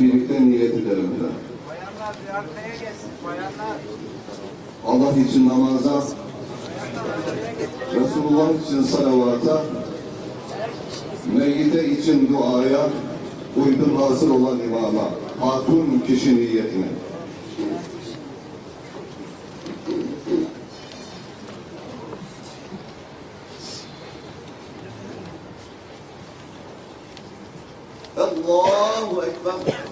birlikte niyet edelim. Bayanlar bir arkaya. Bayanlar. Allah için namaza, Resulullah için salavata, meyyite için duaya, uydum hazır olan imama, hatun kişi niyetine. Allahu Ekber.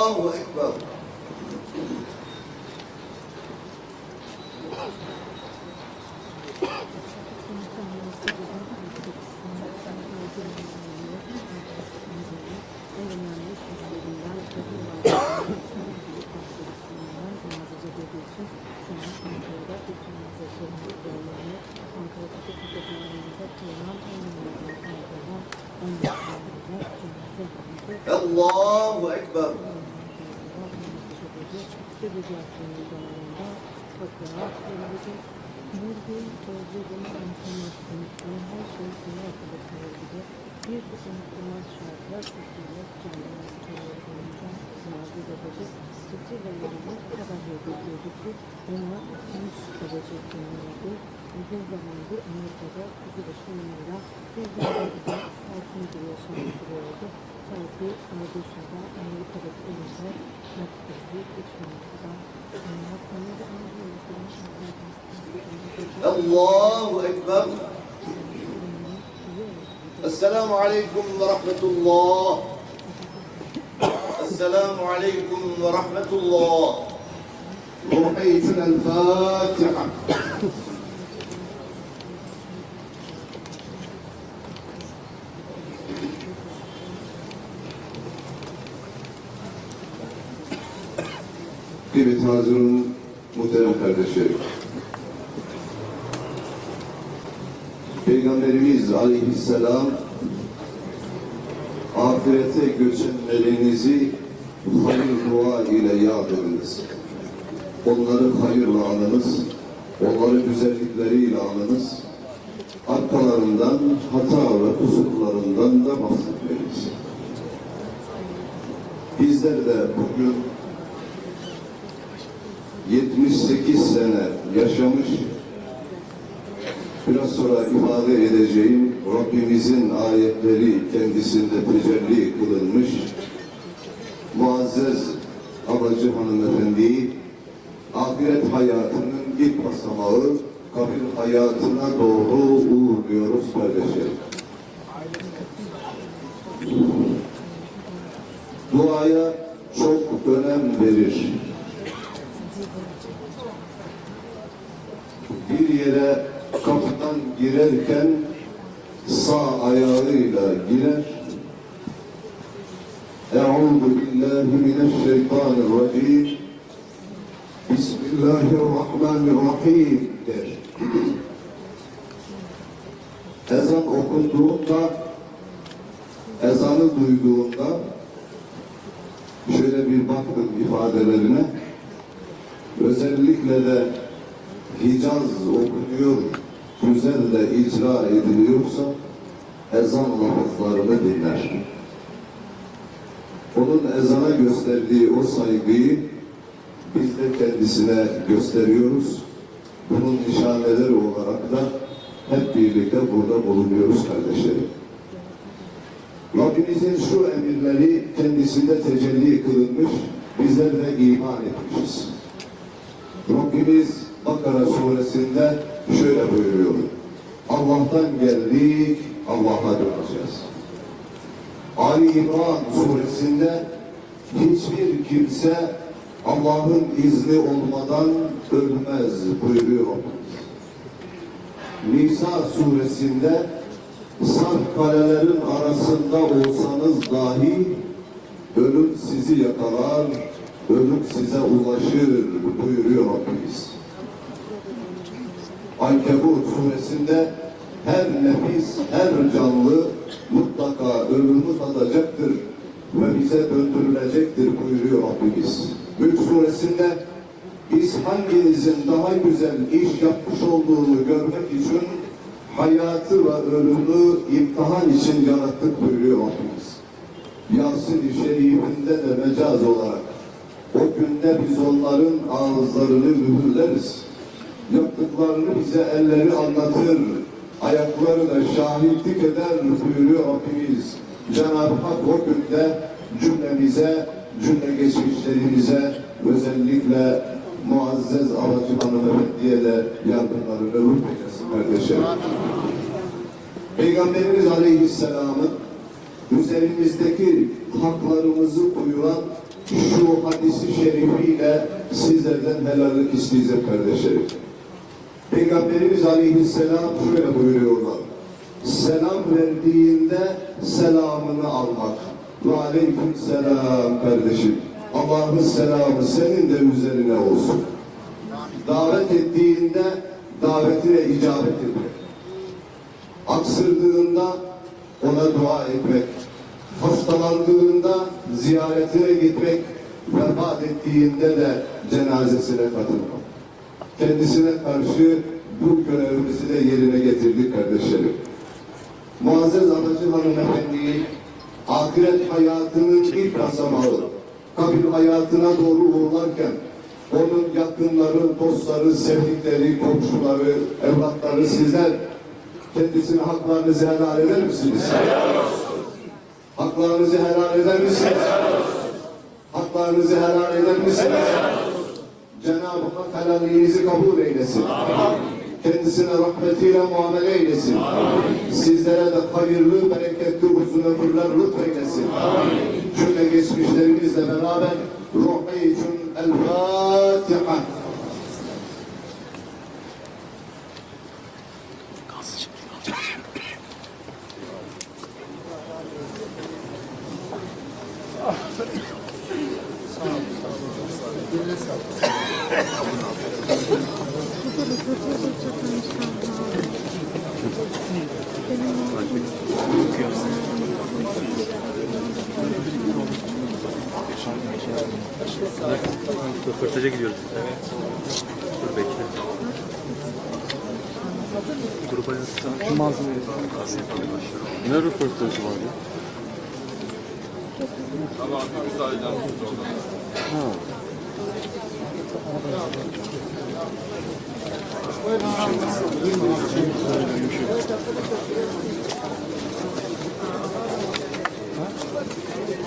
Allahu Ekber. Allahu Ekber. Bir kısım unutulmaz şartlar canlarımızı kendileri boyunca muazzez edecek. Sesiyle yanına o kadar yedirtiyorduk ki ona hiç kalacak denildi. Uzun zamandır Amerika'da kızı başı numara bir bölgede sakin bir yaşam sürüyordu. الله أكبر. السلام عليكم ورحمة الله. السلام عليكم ورحمة الله. روحيتنا الفاتحة. Kıymetli hazırın muhterem kardeşlerim. Peygamberimiz aleyhisselam ahirete göçenlerinizi hayır dua ile yad ediniz. Onları hayırla anınız, onları güzellikleriyle anınız. Arkalarından hata ve kusurlarından da bahsetmeliyiz. Bizler de bugün 78 sene yaşamış Biraz sonra ifade edeceğim Rabbimizin ayetleri kendisinde tecelli kılınmış muazzez Abacı hanımefendiyi ahiret hayatının ilk basamağı kabir hayatına doğru uğurluyoruz kardeşlerim. Duaya çok önem verir. bir yere kapıdan girerken sağ ayağıyla girer. Euzu billahi mineşşeytanirracim. Bismillahirrahmanirrahim der. Ezan okunduğunda, ezanı duyduğunda şöyle bir baktım ifadelerine. Özellikle de Hicaz okunuyor, güzel de icra ediliyorsa ezan lafızlarını dinler. Onun ezana gösterdiği o saygıyı biz de kendisine gösteriyoruz. Bunun nişaneleri olarak da hep birlikte burada bulunuyoruz kardeşlerim. Rabbimizin şu emirleri kendisinde tecelli kılınmış, bizler de iman etmişiz. Rabbimiz Bakara suresinde şöyle buyuruyor. Allah'tan geldik, Allah'a döneceğiz. Ali İmran suresinde hiçbir kimse Allah'ın izni olmadan ölmez buyuruyor. Nisa suresinde sarp kalelerin arasında olsanız dahi ölüm sizi yakalar, ölüm size ulaşır buyuruyor Rabbimiz. Ankebut suresinde her nefis, her canlı mutlaka ölümü tadacaktır. ve bize döndürülecektir buyuruyor Rabbimiz. Mülk suresinde biz hanginizin daha güzel iş yapmış olduğunu görmek için hayatı ve ölümü imtihan için yarattık buyuruyor Rabbimiz. Yasin-i Şerif'inde de mecaz olarak o günde biz onların ağızlarını mühürleriz. Yaptıklarını bize elleri anlatır, ayakları da şahitlik eder buyuruyor Rabbimiz. Cenab-ı Hak o günde cümlemize, cümle geçmişlerimize özellikle muazzez Alacı Hanımefendi'ye de yardımlarını lütfeylesin kardeşlerim. Peygamberimiz Aleyhisselam'ın üzerimizdeki haklarımızı buyuran şu hadisi şerifiyle sizlerden helallik isteyeceğim kardeşlerim. Peygamberimiz Aleyhisselam şöyle buyuruyorlar. Selam verdiğinde selamını almak. Ve aleyküm selam kardeşim. Allah'ın selamı senin de üzerine olsun. Davet ettiğinde davetine icabet etmek aksırdığında ona dua etmek, hastalandığında ziyaretine gitmek, vefat ettiğinde de cenazesine katılmak. Kendisine karşı bu görevimizi de yerine getirdik kardeşlerim. Muazzez Anacı Hanımefendi'yi ahiret hayatının ilk basamağı, kabir hayatına doğru uğurlarken onun yakınları, dostları, sevdikleri, komşuları, evlatları sizler kendisine haklarınızı helal eder misiniz? Haklarınızı helal eder misiniz? Haklarınızı helal eder misiniz? Cenab-ı Hak helalliğinizi kabul eylesin. Kendisine rahmetiyle muamele eylesin. Sizlere de hayırlı, bereketli, uzun ömürler lütfeylesin. Cümle geçmişlerimizle beraber ruhu için El Röportaja gidiyoruz. Evet. Dur bekle. Gruba yazsana. Kim malzeme Ne röportajı var ya?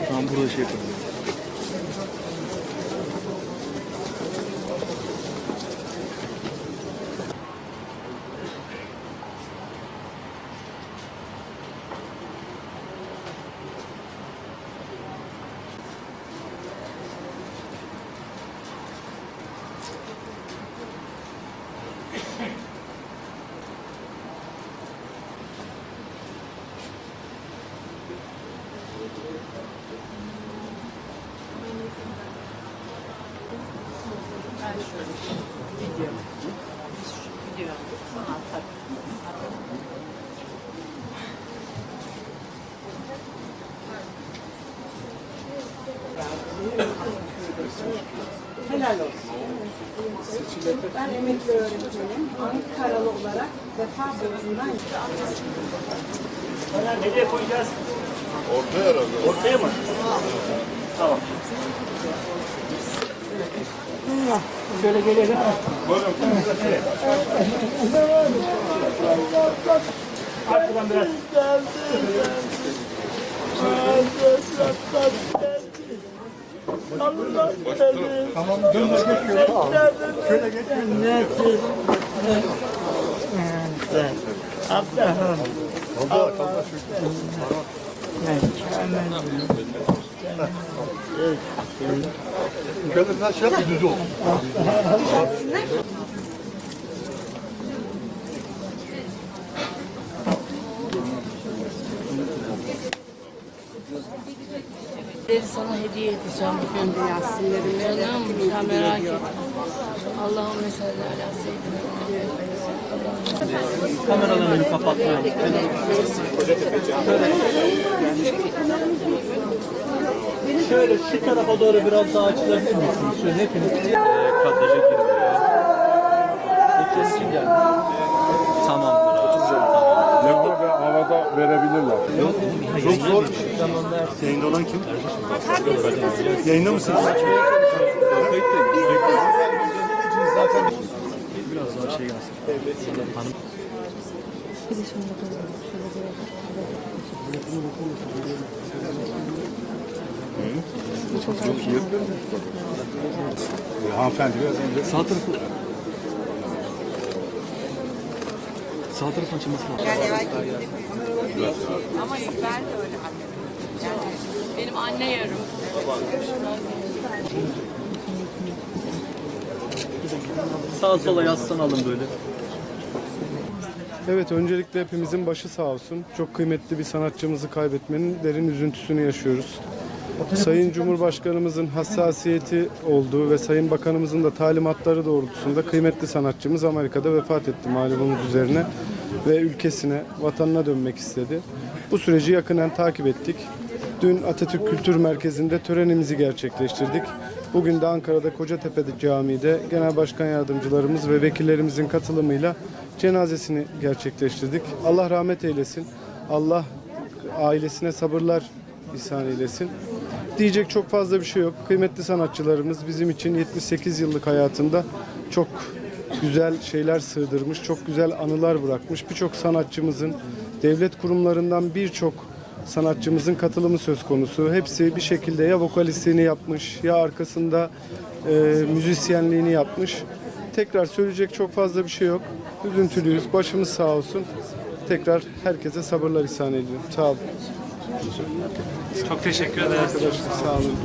Tamam burada şey yapalım. Helal olsun. Ben emekli öğretmenim. Ankaralı olarak vefa borcundan Nereye koyacağız? Ortaya herhalde. Ortaya mı? Tamam. Şöyle gelelim. Arkadan biraz. Tamam, dön de geçiyor. Şöyle geçiyor. Şöyle biraz şey yap, düz ol. Hediye edeceğim bugün. Yasinlerin Canım sen merak etme. Allahümme salli ala seyyidina Muhammed. Kameralarını kapatmayalım. Şöyle, şöyle şu tarafa doğru biraz daha açılabilir misiniz? Şöyle hepiniz. Ee, kadraja girmiyor. İçin geldi. Tamam. Havada verebilirler. Çok zor şey. Yayında olan kim? Yayında mısınız? Bir de şunu da koyalım. Şöyle bir- Çok iyi. Hanımefendi biraz önce. Sağ tarafı. Sağ tarafın açılması lazım. Ama ben de öyle annem. Yani benim anne yarım. Sağa sola yaslanalım böyle. Evet, öncelikle hepimizin başı sağ olsun. Çok kıymetli bir sanatçımızı kaybetmenin derin üzüntüsünü yaşıyoruz. Sayın Cumhurbaşkanımızın hassasiyeti olduğu ve Sayın Bakanımızın da talimatları doğrultusunda kıymetli sanatçımız Amerika'da vefat etti malumunuz üzerine ve ülkesine, vatanına dönmek istedi. Bu süreci yakından takip ettik. Dün Atatürk Kültür Merkezi'nde törenimizi gerçekleştirdik. Bugün de Ankara'da Kocatepe Camii'de Genel Başkan Yardımcılarımız ve vekillerimizin katılımıyla cenazesini gerçekleştirdik. Allah rahmet eylesin. Allah ailesine sabırlar ihsan eylesin. Diyecek çok fazla bir şey yok. Kıymetli sanatçılarımız bizim için 78 yıllık hayatında çok güzel şeyler sığdırmış, çok güzel anılar bırakmış. Birçok sanatçımızın, devlet kurumlarından birçok sanatçımızın katılımı söz konusu. Hepsi bir şekilde ya vokalistliğini yapmış ya arkasında e, müzisyenliğini yapmış. Tekrar söyleyecek çok fazla bir şey yok. Üzüntülüyüz. Başımız sağ olsun. Tekrar herkese sabırlar ihsan ediyorum. Sağ olun. Çok teşekkür ederiz. Sağ olun.